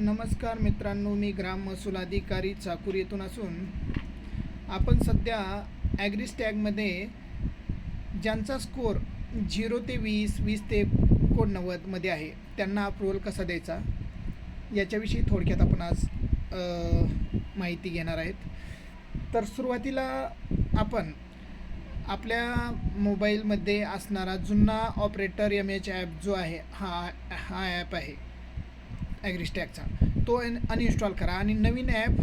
नमस्कार मित्रांनो मी ग्राम महसूल अधिकारी चाकूर येथून असून आपण सध्या ॲग्रिस्टॅगमध्ये ज्यांचा स्कोअर झिरो ते वीस वीस ते एकोणनव्वदमध्ये आहे त्यांना अप्रुव्हल कसा द्यायचा? याच्याविषयी थोडक्यात आपण आज माहिती घेणार आहेत. तर सुरुवातीला आपण आपल्या मोबाईलमध्ये असणारा जुना ऑपरेटर एम एच ॲप जो आहे हा हा ॲप आहे. ॲग्रिस्टॅगचा तो अनइन्स्टॉल करा. आणि नवीन ॲप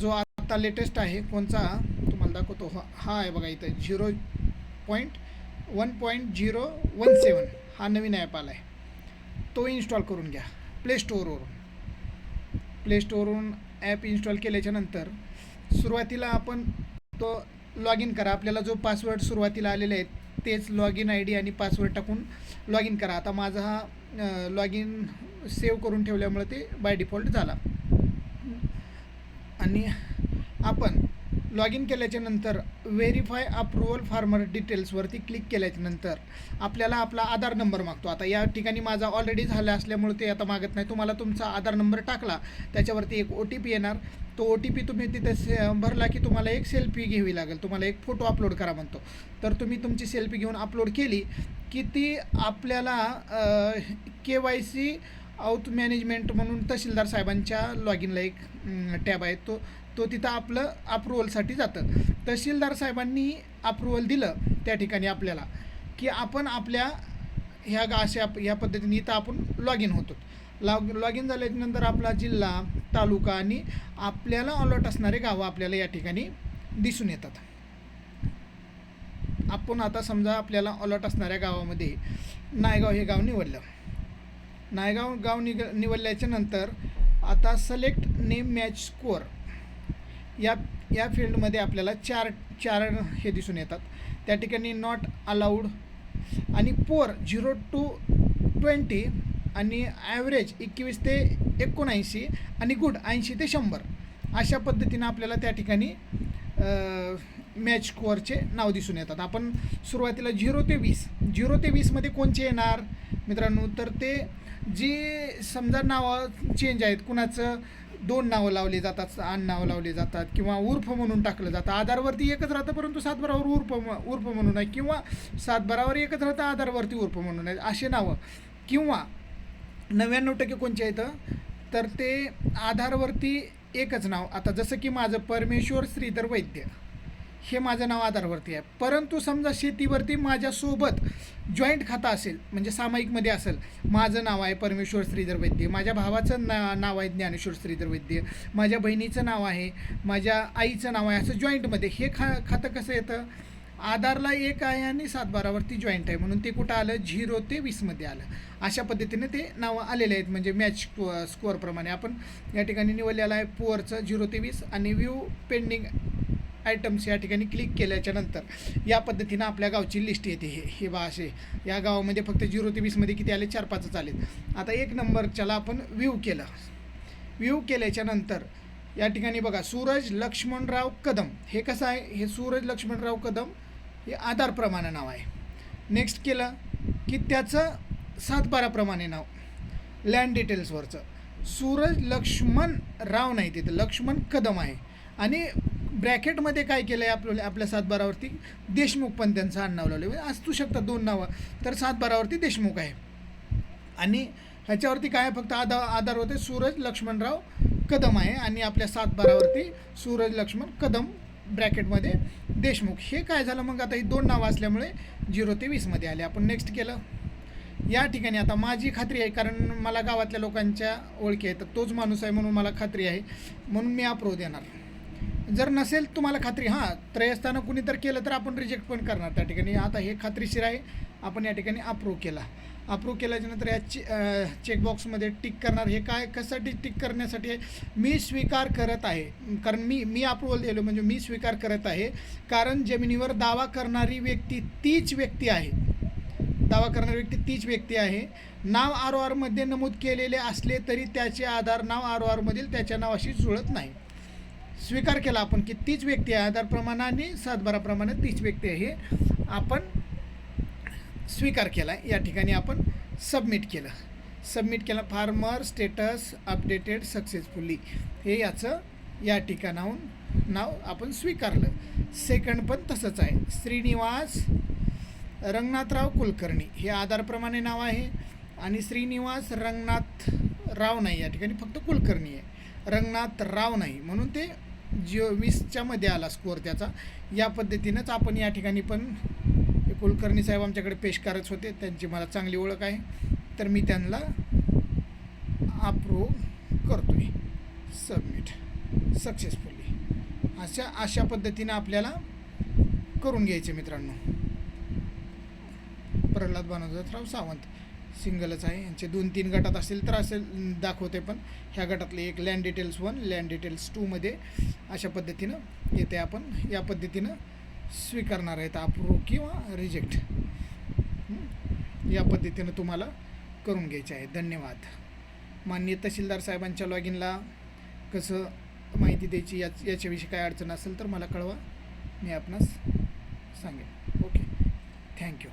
जो आता लेटेस्ट आहे कोणचा? तुम्हाला दाखवतो. हा हा आहे बघा इथं. Zero point one point zero one seven हा नवीन ॲप आला आहे तो इन्स्टॉल करून घ्या. प्ले स्टोअरवरून प्ले स्टोअरवरून ॲप इन्स्टॉल केल्याच्यानंतर सुरुवातीला आपण तो लॉग इन करा. आपल्याला जो पासवर्ड सुरुवातीला आलेले आहेत तेच लॉग इन आय डी आणि पासवर्ड टाकून लॉग इन करा. आता माझा हा लॉग इन सेव्ह करून ठेवल्यामुळे ते बाय डिफॉल्ट झाला. आणि आपण लॉग इन केल्याच्यानंतर व्हेरीफाय अप्रुव्हल फार्मर डिटेल्सवरती क्लिक केल्याच्यानंतर आपल्याला आपला आधार नंबर मागतो. आता या ठिकाणी माझा ऑलरेडी झाला असल्यामुळे ते आता मागत नाही. तुम्हाला तुमचा आधार नंबर टाकला त्याच्यावरती एक ओ टी पी येणार. तो ओ टी पी तुम्ही तिथे से भरला की तुम्हाला एक सेल्फी घ्यावी लागेल. तुम्हाला एक फोटो अपलोड करा म्हणतो. तर तुम्ही तुमची सेल्फी घेऊन अपलोड केली की ती आपल्याला K Y C out management म्हणून तहसीलदार साहेबांच्या लॉग इनला एक टॅब आहे. तो तो तिथं आपलं अप्रुव्हलसाठी जातं. तहसीलदार साहेबांनी अप्रुव्हल दिलं त्या ठिकाणी आपल्याला की आपण आपल्या ह्या गा अशा ह्या पद्धतीने इथं आपण लॉग इन होतो. लॉग लॉग इन झाल्यानंतर आपला जिल्हा तालुका आणि आपल्याला अलॉट असणारे गावं आपल्याला या ठिकाणी दिसून येतात. आपण आता समजा आपल्याला अलॉट असणाऱ्या गावामध्ये नायगाव हे गाव निवडलं. नायगाव गाव निग निवडल्याच्या नंतर आता सलेक्ट नेम मॅच स्कोअर या या फील्डमध्ये आपल्याला चार चार हे दिसून येतात. त्या ठिकाणी नॉट अलाउड आणि पोअर झिरो टू ट्वेंटी आणि ॲव्हरेज एकवीस ते एकोणऐंशी आणि गुड ऐंशी ते शंभर अशा पद्धतीनं आपल्याला त्या ठिकाणी मॅच स्कोअरचे नाव दिसून येतात. आपण सुरुवातीला झिरो ते वीस झिरो ते वीसमध्ये कोणचे येणार? मित्रांनो तर ते जी समजा नावं चेंज आहेत कुणाचं दोन नावं लावली जातात आण नावं लावली जातात किंवा उर्फ म्हणून टाकलं जातं आधारवरती एकच राहतं परंतु सातबारावर उर्फ म- उर्फ म्हणून आहे किंवा सातबारावर एकच राहतं आधारवरती उर्फ म्हणून आहे असे नावं. किंवा नव्याण्णव टक्के कोणचे आहेत तर ते आधारवरती एकच नाव. आता जसं की माझं परमेश्वर श्रीधर वैद्य. हे माझं नाव आधारवरती आहे. परंतु समजा शेतीवरती माझ्यासोबत जॉईंट खाता असेल म्हणजे सामायिकमध्ये असेल माझं नाव आहे परमेश्वर श्रीधर वैद्य. माझ्या भावाचं ना नाव आहे ज्ञानेश्वर श्रीधर वैद्य. माझ्या बहिणीचं नाव आहे माझ्या आईचं नाव आहे असं जॉईंटमध्ये हे खा खातं कसं येतं? आधारला एक आहे आणि सातबारावरती जॉईंट आहे. म्हणून ते कुठं आलं? झिरो ते वीसमध्ये आलं. अशा पद्धतीने ते नावं आलेले आहेत. म्हणजे मॅच स्कोअरप्रमाणे आपण या ठिकाणी निवडलेलं आहे. पुअरचं झिरो ते वीस आणि व्यू पेंडिंग आयटम्स या ठिकाणी क्लिक केल्याच्यानंतर या पद्धतीनं आपल्या गावची लिस्ट येते हे हे बा असे. या गावामध्ये फक्त झिरो ते वीसमध्ये किती आले? चार पाचच आलेत. आता एक नंबरच्याला आपण व्ह्यू केलं. व्ह्यू केल्याच्यानंतर या ठिकाणी बघा सूरज लक्ष्मणराव कदम. हे कसं आहे? हे सूरज लक्ष्मणराव कदम हे आधारप्रमाणे नाव आहे. नेक्स्ट केलं की त्याचं सातबाराप्रमाणे नाव. लँड डिटेल्सवरचं सूरज लक्ष्मण राव नाही तिथं. लक्ष्मण कदम आहे. आणि ब्रॅकेटमध्ये काय केलं आहे आपल्या आपल्या सातबारावरती? देशमुख पण त्यांचं आडनाव लावलं म्हणजे असू शकतात दोन नावं तर सातबारावरती देशमुख आहे. आणि ह्याच्यावरती काय आहे? फक्त आधा होते सूरज लक्ष्मणराव कदम आहे. आणि आपल्या सातबारावरती सूरज लक्ष्मण कदम ब्रॅकेटमध्ये देशमुख. हे काय झालं मग? आता ही दोन नावं असल्यामुळे झिरो ते वीसमध्ये आले. आपण नेक्स्ट केलं. या ठिकाणी आता माझी खात्री आहे कारण मला गावातल्या लोकांच्या ओळखी आहे तर तोच माणूस आहे म्हणून मला खात्री आहे. म्हणून मी अप्रूव्ह देणार. जर नसेल तुम्हाला खात्री हां त्रयस्थानं कुणी तर केलं तर आपण रिजेक्ट पण करणार त्या ठिकाणी. आता हे खात्रीशीर आहे आपण या ठिकाणी अप्रूव्ह केला. अप्रूव्ह केल्याच्यानंतर या चे चेकबॉक्समध्ये टिक करणार. हे काय कशासाठी टिक करण्यासाठी मी स्वीकार करत आहे. कारण मी मी अप्रुव्हल दिलो म्हणजे मी स्वीकार करत आहे. कारण जमिनीवर दावा करणारी व्यक्ती तीच व्यक्ती आहे. दावा करणारी व्यक्ती तीच व्यक्ती आहे. नाव आर ओ आरमध्ये नमूद केलेले असले तरी त्याचे आधार नाव आर ओ आरमधील त्याच्या नावाशी जुळत नाही. स्वीकार केला आपण की तीच व्यक्ती आहे. आधारप्रमाणे सातबाराप्रमाणे तीच व्यक्ती आहे. हे आपण स्वीकार केला. या ठिकाणी आपण सबमिट केलं. सबमिट केला. Farmer status updated successfully. हे याचं या ठिकाणाहून नाव आपण स्वीकारलं. सेकंड पण तसंच आहे. श्रीनिवास रंगनाथराव कुलकर्णी. हे आधारप्रमाणे नाव आहे. आणि श्रीनिवास रंगनाथ राव नाही. या ठिकाणी फक्त कुलकर्णी आहे. रंगनाथ राव नाही. म्हणून ते जिओ वीसच्या मध्ये आला स्कोअर त्याचा. या पद्धतीनंच आपण या ठिकाणी पण कुलकर्णी साहेब आमच्याकडे पेशकारच होते. त्यांची मला चांगली ओळख आहे. तर मी त्यांना अप्रूव्ह करतो आहे सबमिट सक्सेसफुली अशा अशा पद्धतीनं आपल्याला करून घ्यायचे मित्रांनो. प्रल्हाद बनवतराव सावंत. सिंगलच आहे. यांचे दोन तीन गटात असेल तर असेल दाखवते पण. ह्या गटातले एक land details one land details टूमध्ये अशा पद्धतीनं येते आपण. या पद्धतीनं स्वीकारणार आहेत अप्रूव्ह किंवा रिजेक्ट या पद्धतीनं तुम्हाला करून घ्यायचे आहे. धन्यवाद. माननीय तहसीलदार साहेबांच्या लॉगिनला कसं माहिती द्यायची याच याच्याविषयी काय अडचण असेल तर मला कळवा. मी आपणास सांगेन. Okay thank you